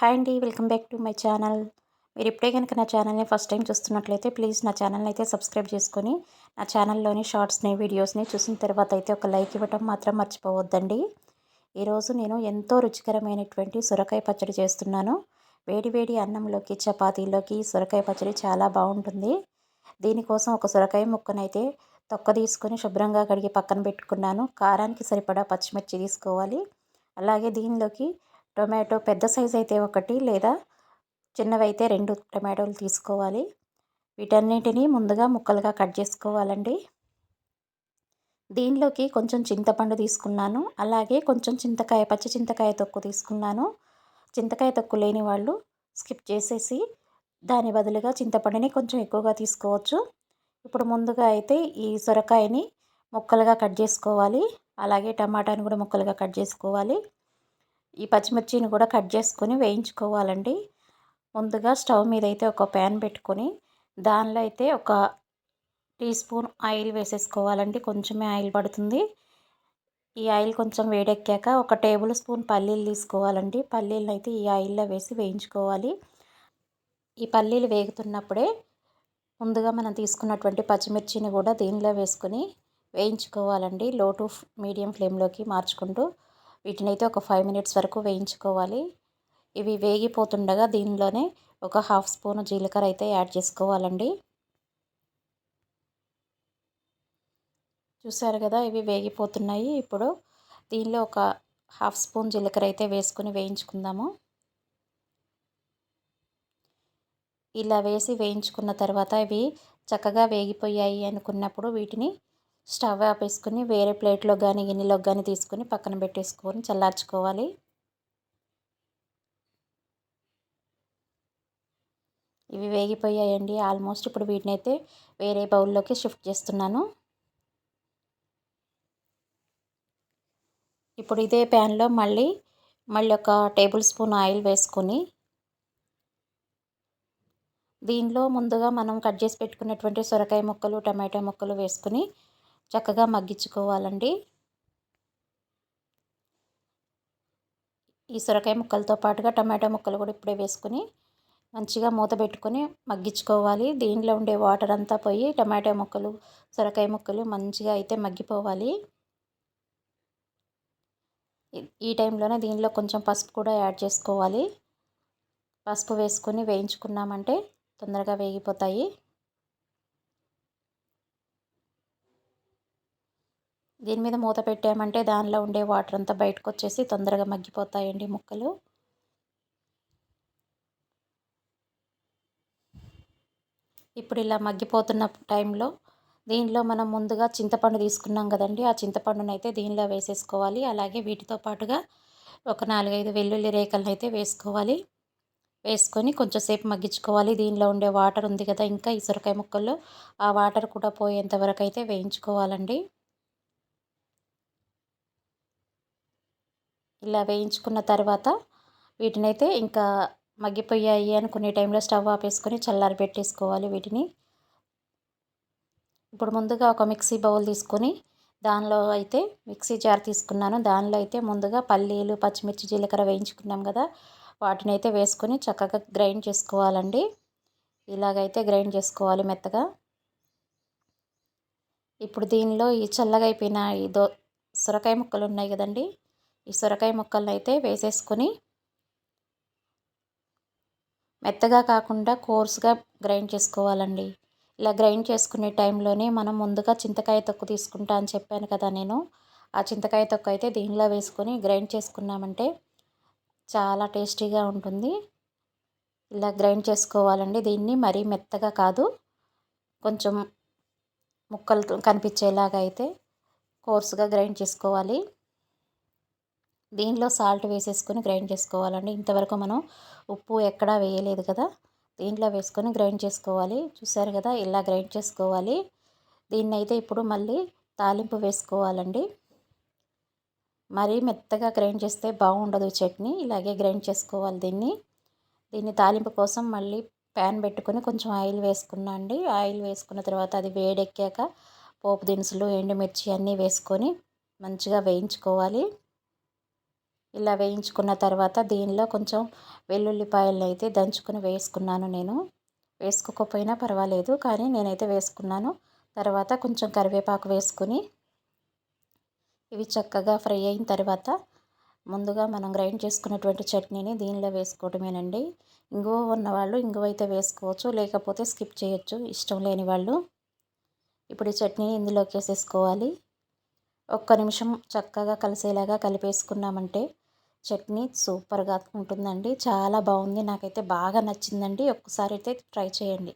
Hi అండి welcome back to my channel. మీరు ఇప్పుడే కనుక నా ఛానల్ని ఫస్ట్ టైం చూస్తున్నట్లయితే ప్లీజ్ నా ఛానల్ని అయితే సబ్స్క్రైబ్ చేసుకొని నా ఛానల్లోని షార్ట్స్ని వీడియోస్ని చూసిన తర్వాత అయితే ఒక లైక్ ఇవ్వటం మాత్రం మర్చిపోవద్దండి. ఈరోజు నేను ఎంతో రుచికరమైనటువంటి సొరకాయ పచ్చడి చేస్తున్నాను. వేడి వేడి అన్నంలోకి చపాతీలోకి సొరకాయ పచ్చడి చాలా బాగుంటుంది. దీనికోసం ఒక సొరకాయ ముక్కనైతే తొక్క తీసుకొని శుభ్రంగా కడిగి పక్కన పెట్టుకున్నాను. కారానికి సరిపడా పచ్చిమిర్చి తీసుకోవాలి. అలాగే దీనిలోకి టొమాటో పెద్ద సైజ్ అయితే ఒకటి లేదా చిన్నవైతే రెండు టొమాటోలు తీసుకోవాలి. వీటన్నిటిని ముందుగా ముక్కలుగా కట్ చేసుకోవాలండి. దీనిలోకి కొంచెం చింతపండు తీసుకున్నాను. అలాగే కొంచెం చింతకాయ పచ్చి చింతకాయ తొక్కు తీసుకున్నాను. చింతకాయ తొక్కు లేని వాళ్ళు స్కిప్ చేసేసి దాని బదులుగా చింతపండుని కొంచెం ఎక్కువగా తీసుకోవచ్చు. ఇప్పుడు ముందుగా అయితే ఈ సొరకాయని ముక్కలుగా కట్ చేసుకోవాలి. అలాగే టమాటాని కూడా ముక్కలుగా కట్ చేసుకోవాలి. ఈ పచ్చిమిర్చిని కూడా కట్ చేసుకొని వేయించుకోవాలండి. ముందుగా స్టవ్ మీద అయితే ఒక ప్యాన్ పెట్టుకొని దానిలో అయితే ఒక టీ స్పూన్ ఆయిల్ వేసేసుకోవాలండి. కొంచెమే ఆయిల్ పడుతుంది. ఈ ఆయిల్ కొంచెం వేడెక్కాక ఒక టేబుల్ స్పూన్ పల్లీలు తీసుకోవాలండి. పల్లీలను అయితే ఈ ఆయిల్లో వేసి వేయించుకోవాలి. ఈ పల్లీలు వేగుతున్నప్పుడే ముందుగా మనం తీసుకున్నటువంటి పచ్చిమిర్చిని కూడా దీనిలో వేసుకొని వేయించుకోవాలండి. లో టు మీడియం ఫ్లేమ్లోకి మార్చుకుంటూ వీటిని అయితే ఒక ఫైవ్ మినిట్స్ వరకు వేయించుకోవాలి. ఇవి వేగిపోతుండగా దీనిలోనే ఒక హాఫ్ స్పూన్ జీలకర్ర అయితే యాడ్ చేసుకోవాలండి. చూసారు కదా ఇవి వేగిపోతున్నాయి. ఇప్పుడు దీనిలో ఒక హాఫ్ స్పూన్ జీలకర్ర అయితే వేసుకుని వేయించుకుందాము. ఇలా వేసి వేయించుకున్న తర్వాత ఇవి చక్కగా వేగిపోయాయి అనుకున్నప్పుడు వీటిని స్టవ్ ఆపేసుకొని వేరే ప్లేట్లో కానీ గిన్నెలో కానీ తీసుకొని పక్కన పెట్టేసుకొని చల్లార్చుకోవాలి. ఇవి వేగిపోయాయండి. ఆల్మోస్ట్ ఇప్పుడు వీటిని అయితే వేరే బౌల్లోకి షిఫ్ట్ చేస్తున్నాను. ఇప్పుడు ఇదే ప్యాన్లో మళ్ళీ మళ్ళీ ఒక టేబుల్ స్పూన్ ఆయిల్ వేసుకొని దీనిలో ముందుగా మనం కట్ చేసి పెట్టుకున్నటువంటి సొరకాయ ముక్కలు టమాటా ముక్కలు వేసుకుని చక్కగా మగ్గించుకోవాలండి. ఈ సొరకాయ ముక్కలతో పాటుగా టమాటో ముక్కలు కూడా ఇప్పుడే వేసుకొని మంచిగా మూత పెట్టుకొని మగ్గించుకోవాలి. దీనిలో ఉండే వాటర్ అంతా పోయి టమాటో ముక్కలు సొరకాయ ముక్కలు మంచిగా అయితే మగ్గిపోవాలి. ఈ టైంలోనే దీనిలో కొంచెం పసుపు కూడా యాడ్ చేసుకోవాలి. పసుపు వేసుకొని వేయించుకున్నామంటే తొందరగా వేగిపోతాయి. దీని మీద మూత పెట్టామంటే దానిలో ఉండే వాటర్ అంతా బయటకు వచ్చేసి తొందరగా మగ్గిపోతాయండి ముక్కలు. ఇప్పుడు ఇలా మగ్గిపోతున్న టైంలో దీనిలో మనం ముందుగా చింతపండు తీసుకున్నాం కదండి ఆ చింతపండును అయితే దీనిలో వేసేసుకోవాలి. అలాగే వీటితో పాటుగా ఒక నాలుగైదు వెల్లుల్లి రేఖలను అయితే వేసుకోవాలి. వేసుకొని కొంచెంసేపు మగ్గించుకోవాలి. దీనిలో ఉండే వాటర్ ఉంది కదా ఇంకా ఈ సొరకాయ ముక్కల్లో ఆ వాటర్ కూడా పోయేంత వరకు అయితే వేయించుకోవాలండి. ఇలా వేయించుకున్న తర్వాత వీటినైతే ఇంకా మగ్గిపోయాయి అనుకునే టైంలో స్టవ్ ఆపేసుకొని చల్లారి పెట్టేసుకోవాలి వీటిని. ఇప్పుడు ముందుగా ఒక మిక్సీ బౌల్ తీసుకొని దానిలో అయితే మిక్సీ జార్ తీసుకున్నాను. దానిలో అయితే ముందుగా పల్లీలు పచ్చిమిర్చి జీలకర్ర వేయించుకున్నాం కదా వాటిని అయితే వేసుకొని చక్కగా గ్రైండ్ చేసుకోవాలండి. ఇలాగైతే గ్రైండ్ చేసుకోవాలి మెత్తగా. ఇప్పుడు దీనిలో ఈ చల్లగా అయిపోయిన ఈ దో సొరకాయ ముక్కలు ఉన్నాయి కదండి ఈ సొరకాయ ముక్కలను అయితే వేసేసుకొని మెత్తగా కాకుండా కోర్సుగా గ్రైండ్ చేసుకోవాలండి. ఇలా గ్రైండ్ చేసుకునే టైంలోనే మనం ముందుగా చింతకాయ తొక్కు తీసుకుంటా అని చెప్పాను కదా నేను. ఆ చింతకాయ తొక్కు అయితే దీనిలో వేసుకొని గ్రైండ్ చేసుకున్నామంటే చాలా టేస్టీగా ఉంటుంది. ఇలా గ్రైండ్ చేసుకోవాలండి. దీన్ని మరీ మెత్తగా కాదు కొంచెం ముక్కలు కనిపించేలాగా అయితే కోర్సుగా గ్రైండ్ చేసుకోవాలి. దీనిలో సాల్ట్ వేసేసుకొని గ్రైండ్ చేసుకోవాలండి. ఇంతవరకు మనం ఉప్పు ఎక్కడా వేయలేదు కదా దీంట్లో వేసుకొని గ్రైండ్ చేసుకోవాలి. చూసారు కదా ఇలా గ్రైండ్ చేసుకోవాలి. దీన్ని అయితే ఇప్పుడు మళ్ళీ తాలింపు వేసుకోవాలండి. మరీ మెత్తగా గ్రైండ్ చేస్తే బాగుండదు చట్నీ. ఇలాగే గ్రైండ్ చేసుకోవాలి దీన్ని. దీన్ని తాలింపు కోసం మళ్ళీ ప్యాన్ పెట్టుకొని కొంచెం ఆయిల్ వేసుకున్నా అండి. ఆయిల్ వేసుకున్న తర్వాత అది వేడెక్కాక పోపు దినుసులు ఎండుమిర్చి అన్నీ వేసుకొని మంచిగా వేయించుకోవాలి. ఇలా వేయించుకున్న తర్వాత దీనిలో కొంచెం వెల్లుల్లిపాయలను అయితే దంచుకొని వేసుకున్నాను నేను. వేసుకోకపోయినా పర్వాలేదు కానీ నేనైతే వేసుకున్నాను. తర్వాత కొంచెం కరివేపాకు వేసుకుని ఇవి చక్కగా ఫ్రై అయిన తర్వాత ముందుగా మనం గ్రైండ్ చేసుకున్నటువంటి చట్నీని దీనిలో వేసుకోవడమేనండి ఇంగువ ఉన్నవాళ్ళు ఇంగువ అయితే వేసుకోవచ్చు లేకపోతే స్కిప్ చేయొచ్చు ఇష్టం లేని వాళ్ళు. ఇప్పుడు ఈ చట్నీని ఇందులోకి వేసేసుకోవాలి. ఒక్క నిమిషం చక్కగా కలిసేలాగా కలిపేసుకున్నామంటే చట్నీ సూపర్గా ఉంటుందండి. చాలా బాగుంది. నాకైతే బాగా నచ్చిందండి. ఒక్కసారి అయితే ట్రై చేయండి.